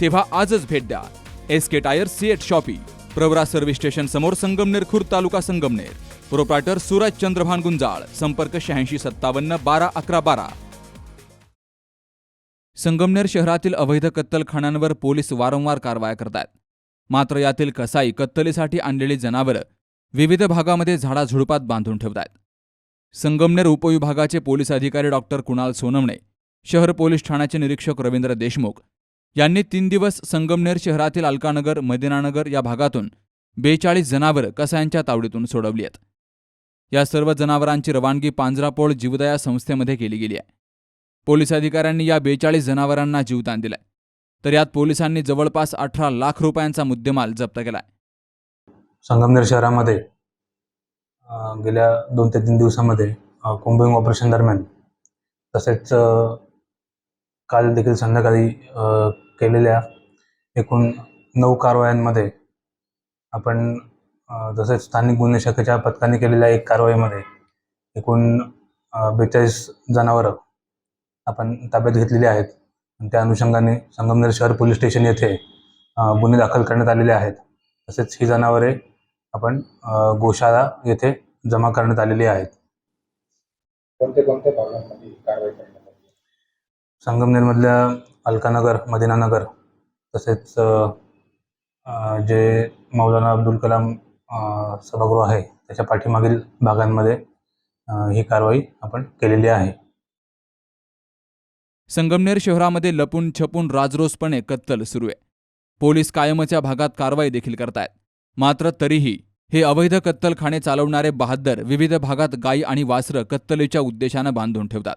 तेव्हा आजच भेट द्या. S K tyre CEAT shoppe Pravara service station समोर संगमनेर खुर्द तालुका संगमनेर. प्रोप्रायटर सूरज चंद्रभान गुंजाळ संपर्क शहाऐंशी सत्तावन्न बारा अकरा बारा. संगमनेर शहरातील अवैध कत्तलखान्यांवर पोलीस वारंवार कारवाया करतात मात्र यातील कसाई कत्तलीसाठी आणलेली जनावरं विविध भागामध्ये झाडाझुडपात बांधून ठेवतात संगमनेर उपविभागाचे पोलीस अधिकारी डॉक्टर कुणाल सोनवणे शहर पोलीस ठाण्याचे निरीक्षक रवींद्र देशमुख यांनी तीन दिवस संगमनेर शहरातील अलकानगर मदिनानगर या भागातून बेचाळीस जनावरं कसायांच्या तावडीतून सोडवली आहेत. या सर्व जनावरांची रवानगी पांजरापोळ जीवदया संस्थेमध्ये केली गेली आहे. पोलीस अधिकाऱ्यांनी या बेचाळीस जनावरांना जीवदान दिलंय. तर यात पोलिसांनी जवळपास अठरा लाख रुपयांचा मुद्देमाल जप्त केलाय. संगमनेर शहरामध्ये गेल्या दोन ते तीन दिवसामध्ये अ, ऑपरेशन दरम्यान तसेच काल देखील संध्याकाळी केलेल्या एकूण नऊ कारवायांमध्ये आपण तसेच स्थानिक गुन्हे शाखेच्या पथकाने केलेल्या एक कारवाईमध्ये एकूण बेचाळीस जनावरं आपण ताब्यात घेतलेली आहेत. त्या अनुषंगाने संगमनेर शहर पोलीस स्टेशन येथे गुन्हे दाखल करण्यात आलेले आहेत. तसेच ही जनावरे आपण गोशाळा येथे जमा करण्यात आलेली आहेत. कोणते कोणत्या भागांमध्ये कारवाई करण्यात संगमनेरमधल्या अलकानगर मदिनानगर तसेच जे मौलाना अब्दुल कलाम सभागृह आहे त्याच्या पाठीमागील भागांमध्ये ही कारवाई आपण केलेली आहे. संगमनेर शहरामध्ये लपून छपून राजरोसपणे कत्तल सुरू आहे. पोलीस कायमच या भागात कारवाई देखील करतायत. मात्र तरीही हे अवैध कत्तलखाने चालवणारे बहाद्दर विविध भागात गायी आणि वासरं कत्तलीच्या उद्देशानं बांधून ठेवतात.